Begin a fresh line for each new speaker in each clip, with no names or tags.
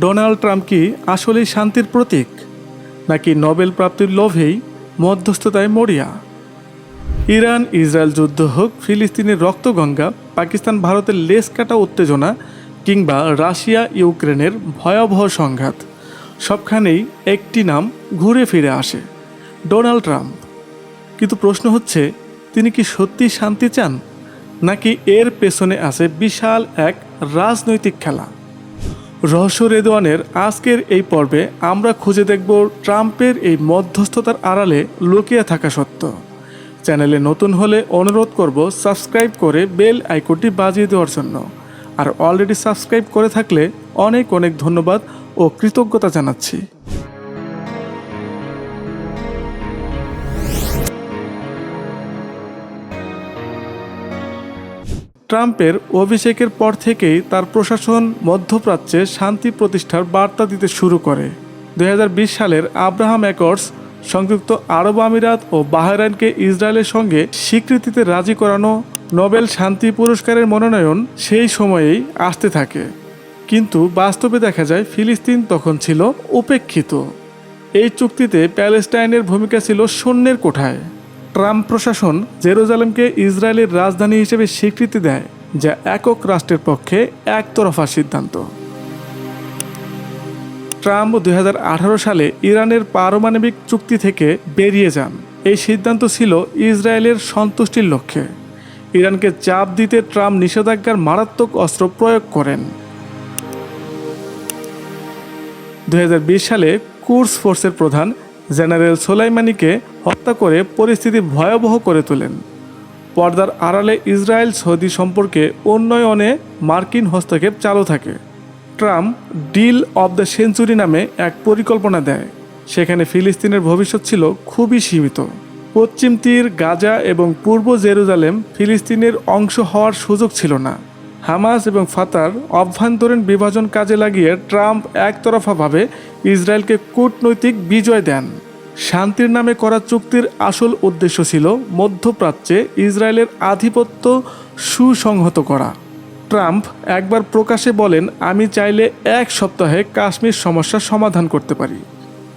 Donald Trump কি আসলেই শান্তির প্রতীক, নাকি নোবেল প্রাপ্তির লোভেই মধ্যস্থতায় মরিয়া? ইরান, ইসরায়েল যুদ্ধ হোক, ফিলিস্তিনের রক্তগঙ্গা, পাকিস্তান, ভারতের লেস কাটা উত্তেজনা, কিংবা রাশিয়া, ইউক্রেনের ভয়াবহ সংঘাত, সবখানেই একটি নাম ঘুরে ফিরে আসে, ডোনাল্ড ট্রাম্প। কিন্তু প্রশ্ন হচ্ছে, তিনি কি সত্যি শান্তি চান, নাকি এর পেছনে আছে বিশাল এক রাজনৈতিক খেলা? রহস্য রেদওয়ানের আজকের এই পর্বে আমরা খুঁজে দেখব ট্রাম্পের এই মধ্যস্থতার আড়ালে লুকিয়ে থাকা সত্য। চ্যানেলে নতুন হলে অনুরোধ করব সাবস্ক্রাইব করে বেল আইকনটি বাজিয়ে দেওয়ার জন্য। আর অলরেডি সাবস্ক্রাইব করে থাকলে অনেক অনেক ধন্যবাদ ও কৃতজ্ঞতা জানাচ্ছি। ট্রাম্পের অভিষেকের পর থেকেই তার প্রশাসন মধ্যপ্রাচ্যে শান্তি প্রতিষ্ঠার বার্তা দিতে শুরু করে। দু হাজার বিশ সালের আব্রাহাম অ্যাকর্ডস সংযুক্ত আরব আমিরাত ও বাহরাইনকে ইসরায়েলের সঙ্গে স্বীকৃতিতে রাজি করানো নোবেল শান্তি পুরস্কারের মনোনয়ন সেই সময়েই আসতে থাকে। কিন্তু বাস্তবে দেখা যায় ফিলিস্তিন তখন ছিল উপেক্ষিত। এই চুক্তিতে প্যালেস্টাইনের ভূমিকা ছিল শূন্যের কোঠায়। ট্রাম্প প্রশাসন জেরুজালেমকে ইসরায়েলের রাজধানী হিসেবে স্বীকৃতি দেয়, যা একক রাষ্ট্রের পক্ষে একতরফা সিদ্ধান্ত। ট্রাম্প দুই হাজার আঠারো সালে ইরানের পারমাণবিক চুক্তি থেকে বেরিয়ে যান। এই সিদ্ধান্ত ছিল ইসরায়েলের সন্তুষ্টির লক্ষ্যে। ইরানকে চাপ দিতে ট্রাম্প নিষেধাজ্ঞার মারাত্মক অস্ত্র প্রয়োগ করেন। দু হাজার বিশ সালে কুর্স ফোর্সের প্রধান জেনারেল সোলাইমানিকে হত্যা করে পরিস্থিতি ভয়াবহ করে তোলেন। পর্দার আড়ালে ইসরায়েল সৌদি সম্পর্কে উন্নয়নে মার্কিন হস্তক্ষেপ চালু থাকে। Trump deal of the century নামে এক পরিকল্পনা দেয়। সেখানে ফিলিস্তিনের ভবিষ্যৎ ছিল খুবই সীমিত। পশ্চিম তীর, গাজা এবং পূর্ব জেরুজালেম ফিলিস্তিনের অংশ হওয়ার সুযোগ ছিল না। হামাস এবং ফাতার অভ্যন্তরীণ বিভাজন কাজে লাগিয়ে ট্রাম্প একতরফাভাবে ইসরায়েলকে কূটনৈতিক বিজয় দেন। শান্তির নামে করা চুক্তির আসল উদ্দেশ্য ছিল মধ্যপ্রাচ্যে ইসরায়েলের আধিপত্য সুসংহত করা। ট্রাম্প একবার প্রকাশে বলেন, আমি চাইলে এক সপ্তাহে কাশ্মীর সমস্যার সমাধান করতে পারি।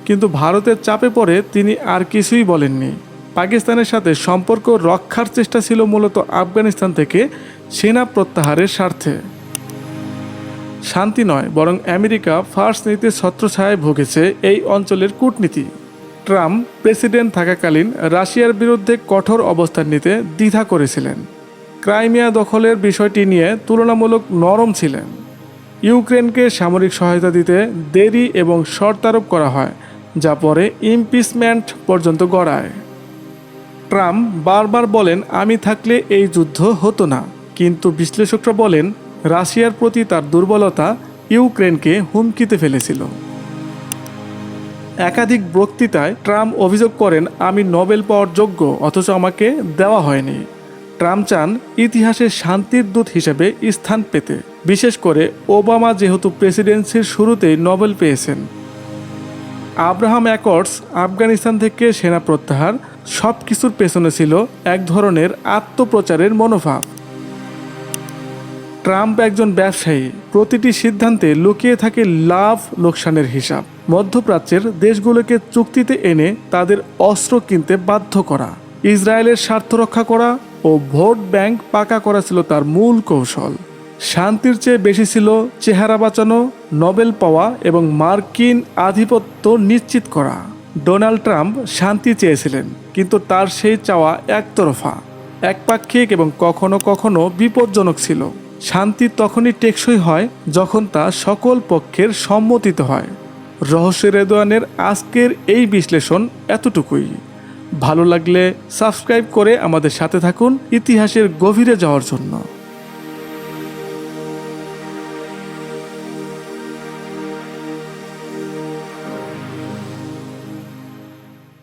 কিন্তু ভারতের চাপে পড়ে তিনি আর কিছুই বলেননি। পাকিস্তানের সাথে সম্পর্ক রক্ষার চেষ্টা ছিল মূলত আফগানিস্তান থেকে সেনা প্রত্যাহারের স্বার্থে। শান্তি নয়, বরং আমেরিকা ফার্স্ট নীতির ছত্রছায়ায় ভুগেছে এই অঞ্চলের কূটনীতি। ট্রাম্প প্রেসিডেন্ট থাকাকালীন রাশিয়ার বিরুদ্ধে কঠোর অবস্থান নিতে দ্বিধা করেছিলেন। ক্রাইমিয়া দখলের বিষয়টি নিয়ে তুলনামূলক নরম ছিলেন। ইউক্রেনকে সামরিক সহায়তা দিতে দেরি এবং শর্তারোপ করা হয়, যা পরে ইমপিচমেন্ট পর্যন্ত গড়ায়। ট্রাম্প বারবার বলেন, আমি থাকলে এই যুদ্ধ হতো না। কিন্তু বিশ্লেষকরা বলেন, রাশিয়ার প্রতি তার দুর্বলতা ইউক্রেনকে হুমকিতে ফেলেছিল। একাধিক বক্তৃতায় ট্রাম্প অভিযোগ করেন, আমি নোবেল পাওয়ার যোগ্য, অথচ আমাকে দেওয়া হয়নি। ট্রাম্প চান ইতিহাসে শান্তির দূত হিসেবে স্থান পেতে। বিশেষ করে ওবামা যেহেতু প্রেসিডেন্সির শুরুতেই নোবেল পেয়েছেন। আব্রাহাম অ্যাকর্ডস, আফগানিস্তান থেকে সেনা প্রত্যাহার সব কিছুর পেছনে ছিল এক ধরনের আত্মপ্রচারের মনোভাব। ট্রাম্প একজন ব্যবসায়ী। প্রতিটি সিদ্ধান্তে লুকিয়ে থাকে লাভ লোকসানের হিসাব। মধ্যপ্রাচ্যের দেশগুলোকে চুক্তিতে এনে তাদের অস্ত্র কিনতে বাধ্য করা, ইসরায়েলের স্বার্থ রক্ষা করা ও ভোট ব্যাংক পাকা করা ছিল তার মূল কৌশল। শান্তির চেয়ে বেশি ছিল চেহারা বাঁচানো, নোবেল পাওয়া এবং মার্কিন আধিপত্য নিশ্চিত করা। ডোনাল্ড ট্রাম্প শান্তি চেয়েছিলেন, কিন্তু তার সেই চাওয়া একতরফা। একপাক্ষিক এবং কখনো কখনো বিপজ্জনক ছিল। শান্তি তখনই টেকসই হয় যখন তা সকল পক্ষের সম্মতিতে হয়। রহস্যের রেদোয়ানের আজকের এই বিশ্লেষণ এতটুকুই। ভালো লাগলে সাবস্ক্রাইব করে আমাদের সাথে থাকুন ইতিহাসের গভীরে যাওয়ার জন্য।